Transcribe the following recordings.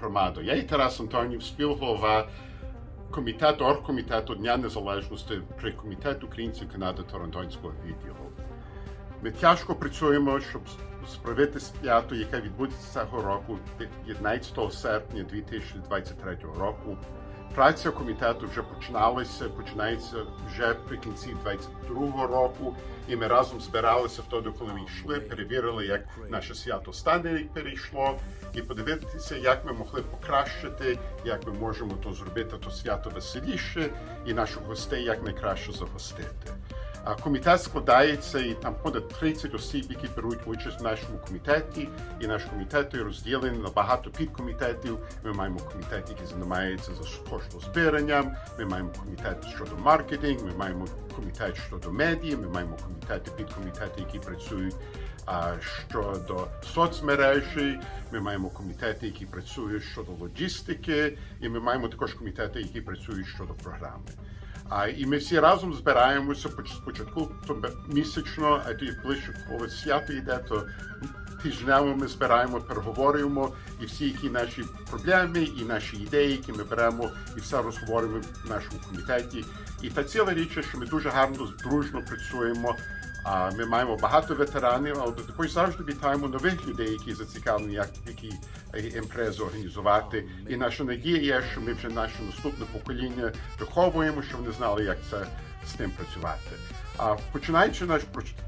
громаду. Я і Тарас Антонів, співголова комітету, оргкомітету Дня Незалежності при комітету українців Канади Торонтонського відділу. Ми тяжко працюємо, щоб справити свято, яке відбудеться цього року, 11 серпня 2023 року. Праця комітету вже починалася, починається вже при кінці 22-го року, і ми разом збиралися в тоді, коли ми йшли, перевірили, як наше свято стане рік перейшло, і подивитися, як ми могли покращити, як ми можемо то зробити то свято веселіше, і наших гостей як найкраще загостити. Комітет складається і там понад 30 осіб, які беруть участь в нашому комітеті. І наш комітет розділений на багато підкомітетів. Ми маємо комітет, який займається за коштозбиранням. Ми маємо комітет щодо маркетинг, ми маємо комітет щодо медіа, ми маємо комітети, підкомітети, які працюють а, щодо соцмережі. Ми маємо комітети, які працюють щодо логістики, і ми маємо також комітети, які працюють щодо програми. А і ми всі разом збираємося поч- спочатку то місячно, а тоді ближче, коли свято йде, то тижнево ми збираємо, переговорюємо і всі, які наші проблеми, і наші ідеї, які ми беремо, і все розговоримо в нашому комітеті. І та ціла річ, що ми дуже гарно дружно працюємо. А ми маємо багато ветеранів, але також завжди вітаємо нових людей, які зацікавлені, як які е, імпрези організувати. І наша надія є, що ми вже наше наступне покоління виховуємо, щоб вони знали, як це з тим працювати. А починаючи наш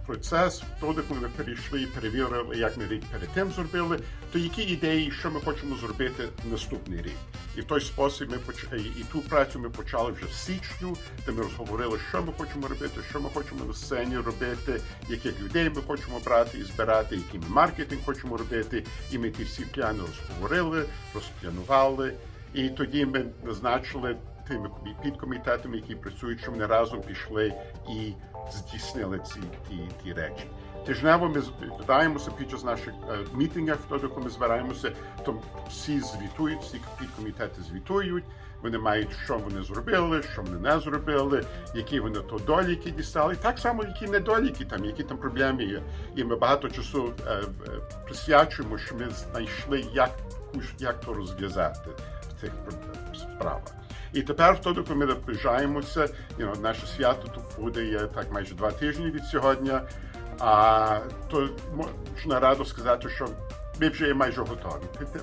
процес, тоді, коли ми перейшли і перевірили, як ми рік перед тим зробили, то які ідеї, що ми хочемо зробити наступний рік. І в той спосіб ми поч- і ту працю ми почали вже в січню, де ми розговорили, що ми хочемо робити, що ми хочемо на сцені робити, яких людей ми хочемо брати і збирати, який ми маркетинг хочемо робити. І ми ті всі пляни розговорили, розпланували. І тоді ми назначили тими комі- підкомітетами, які працюють, щоб вони разом пішли і здійснили ці ті, ті речі. Тижнево ми збираємося під час наших е, мітингів, тоді, коли ми збираємося, то всі звітують, всі підкомітети звітують. Вони мають, що вони зробили, що вони не зробили, які вони то доліки дістали, так само, які недоліки, там, які там проблеми є. І ми багато часу е, е, присвячуємо, що ми знайшли, як, як то розв'язати в цих справах. І тепер, тоді, коли ми наближаємося, you know, наше свято тут буде є так майже два тижні від сьогодні. А то можна радо сказати, що ми вже є майже готові.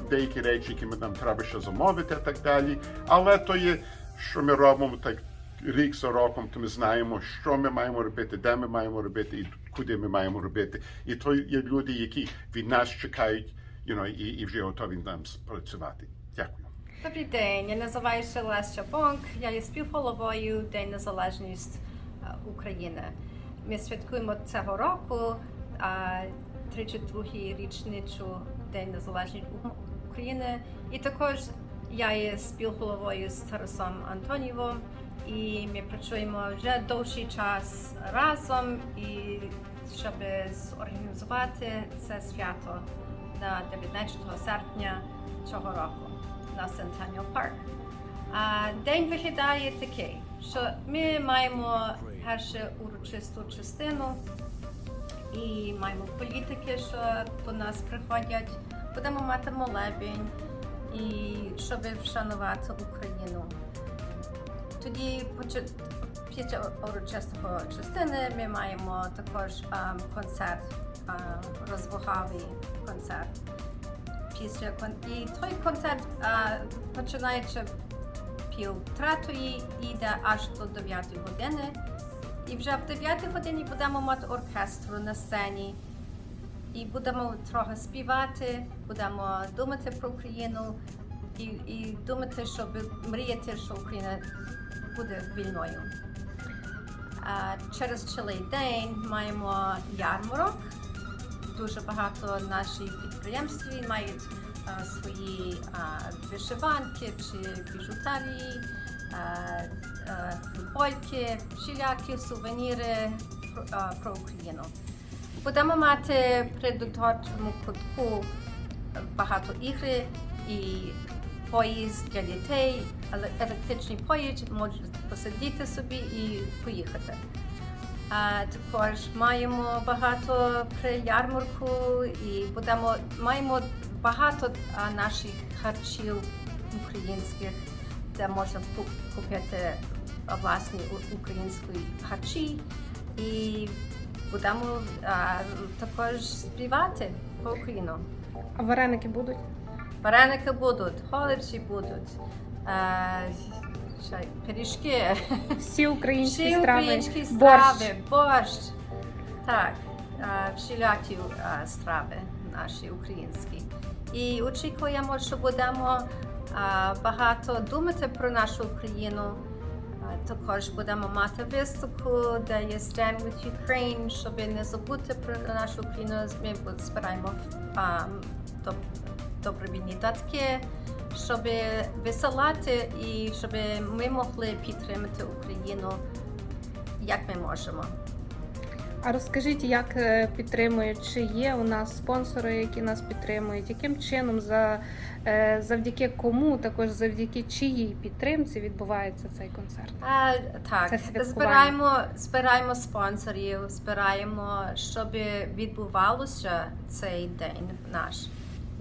Деякі речі, які ми нам треба ще замовити, і так далі. Але то є, що ми робимо так рік за роком, то ми знаємо, що ми маємо робити, де ми маємо робити і куди ми маємо робити. І то є люди, які від нас чекають, you know, і, і вже готові нам працювати. Дякую. Добрий день, я називаюся Леся Бонк, я є співголовою День Незалежність е, України. Ми святкуємо цього року е, 32-й річницю День Незалежності України. І також я є співголовою з Тарасом Антонівом. І ми працюємо вже довший час разом, і щоб зорганізувати це свято на 19 серпня цього року на Centennial Park. А день виглядає такий, що ми маємо першу урочисту частину і маємо політики, що до нас приходять. Будемо мати молебень і щоб вшанувати Україну. Тоді після урочистого частини ми маємо також ем, концерт, ем, розваговий концерт після і той концерт а, починаючи пів третої йде аж до 9 години. І вже в 9 годині будемо мати оркестру на сцені. І будемо трохи співати, будемо думати про Україну і, і думати, щоб мріяти, що Україна буде вільною. Через цілий день маємо ярмарок дуже багато наших підприємств мають свої вишиванки чи а, футбольки, всілякі сувеніри про, Україну. Будемо мати при дитячому кутку багато ігри і поїзд для дітей, еле- електричний поїзд, можуть посидіти собі і поїхати. А, також маємо багато при ярмарку і будемо маємо багато наших харчів українських, де можна купити власні українські харчі. І будемо а, також співати по Україну. А вареники будуть? Вареники будуть, холодці будуть, е, що, пиріжки, Всі українські всі страви. українські страви, борщ. Так, е, всілякі е, страви наші українські. І очікуємо, що будемо е, багато думати про нашу Україну. Також будемо мати виставку, де є Stand with Ukraine, щоб не забути про нашу Україну. Ми збираємо добровільні датки, щоб висилати і щоб ми могли підтримати Україну, як ми можемо. А розкажіть, як е, підтримують, чи є у нас спонсори, які нас підтримують, яким чином за е, завдяки кому, також завдяки чиїй підтримці відбувається цей концерт? А, так, Це збираємо, збираємо спонсорів, збираємо, щоб відбувалося цей день наш.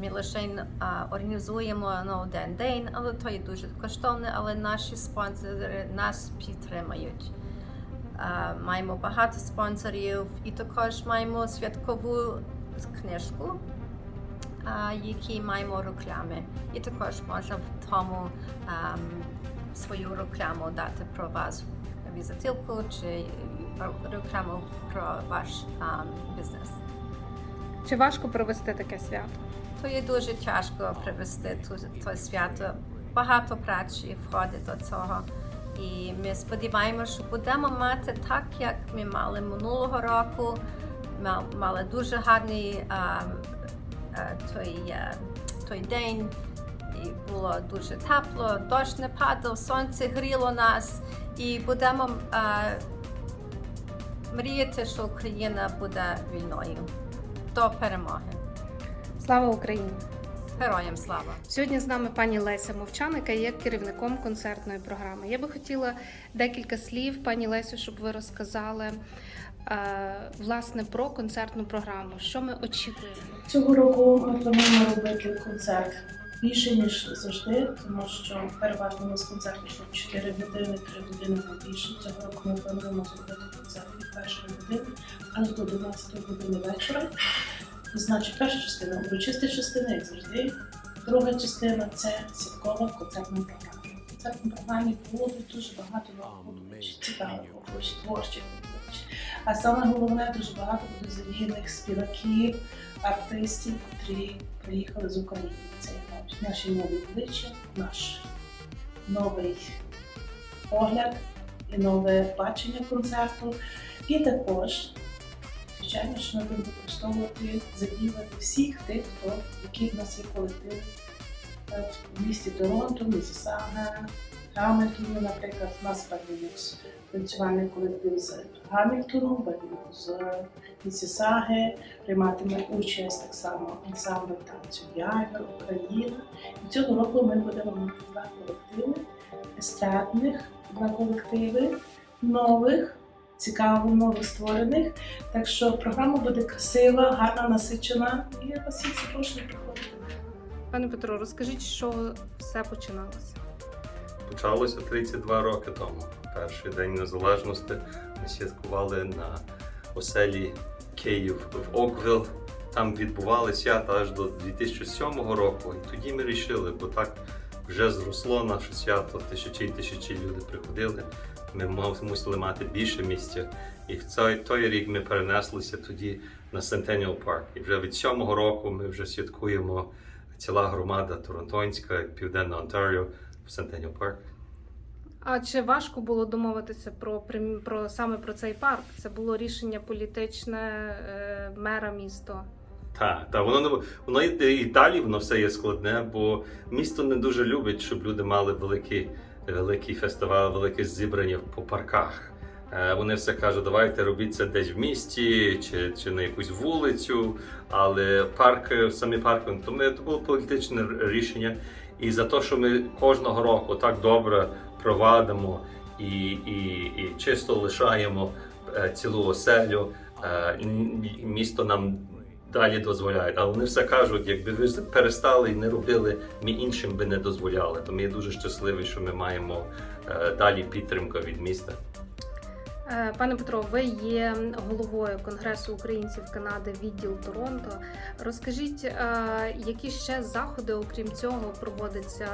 Ми лише а, організуємо на один день, але то є дуже коштовне, але наші спонсори нас підтримують. Маємо багато спонсорів і також маємо святкову книжку, які маємо реклами. І також можна в тому свою рекламу дати про вас візитилку чи рекламу про ваш бізнес. Чи важко провести таке свято? То є дуже тяжко привести ту, то свято. Багато праці входить до цього. І ми сподіваємося, що будемо мати так, як ми мали минулого року. Ма- Мали дуже гарний а, а, той, а, той день. І було дуже тепло, дощ не падав, сонце гріло нас. І будемо а, мріяти, що Україна буде війною до перемоги. Слава Україні! Героям слава! Сьогодні з нами пані Леся Мовчан, яка є керівником концертної програми. Я би хотіла декілька слів, пані Лесю, щоб ви розказали е, власне про концертну програму. Що ми очікуємо? Цього року ми плануємо робити концерт більше, ніж завжди, тому що переважно у нас концерт йшов 4 години, 3 години більше. Цього року ми плануємо зробити концерт від першої години аж до 11 години вечора. Значить, перша частина урочиста частина, як завжди. Друга частина це святкова концертна програма. В концертній програмі буде дуже багато нових цікавих, творчих. А саме головне, дуже багато буде задіяних співаків, артистів, які приїхали з України. Це наші нові обличчя, наш новий погляд і нове бачення концерту. І також, звичайно, що ми будемо використовувати, задіювати всіх тих, хто які в нас є колективи. Е, в місті Торонто, Місісага, Гамильтоні, наприклад, у нас Бадінюкс танцювальний колектив з Гамільтону, Бадінюк з Місісаги, прийматиме участь так само ансамбль танцю Ягер, Україна. І цього року ми будемо мати два колективи естрадних, два колективи нових, цікаво нових створених. Так що програма буде красива, гарна, насичена. І я вас всіх запрошую приходити. Пане Петро, розкажіть, що все починалося. Почалося 32 роки тому. Перший день незалежності ми святкували на оселі Київ в Оквіл. Там відбували свята аж до 2007 року. І тоді ми вирішили, бо так вже зросло наше свято, тисячі і тисячі люди приходили. Ми мусили мати більше місця. І в цей той рік ми перенеслися тоді на Centennial Park. І вже від сьомого року ми вже святкуємо ціла громада Торонтонська, Південна Онтаріо в Centennial Park. А чи важко було домовитися про, про саме про цей парк? Це було рішення політичне е, мера міста. Так, так, воно не воно і далі воно все є складне, бо місто не дуже любить, щоб люди мали великі, великий фестиваль, велике зібрання по парках. Е, Вони все кажуть, давайте робіть це десь в місті чи, чи на якусь вулицю. Але парк, самі парки, то ми це було політичне рішення. І за те, що ми кожного року так добре провадимо і, і, і чисто лишаємо е, цілу оселю, е, місто нам далі дозволяє. Але вони все кажуть, якби ви перестали і не робили, ми іншим би не дозволяли. Тому я дуже щасливий, що ми маємо е, далі підтримку від міста. Е, Пане Петро, ви є головою Конгресу українців Канади, відділ Торонто. Розкажіть, е, які ще заходи, окрім цього, проводяться?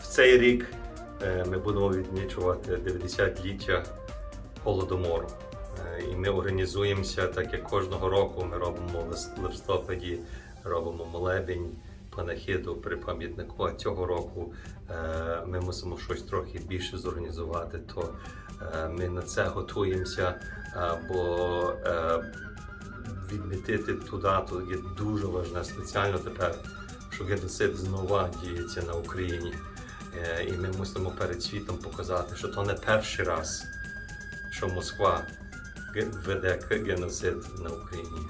В цей рік ми будемо відмічувати 90-ліття голодомору. І ми організуємося так, як кожного року. Ми робимо в листопаді, робимо молебень, панахиду при пам'ятнику. А цього року е, ми мусимо щось трохи більше зорганізувати. То е, ми на це готуємося, е, бо відмітити ту дату є дуже важливо спеціально тепер, що геноцид знову діється на Україні. І ми мусимо перед світом показати, що то не перший раз, що Москва ге- веде к- геноцид на Україні.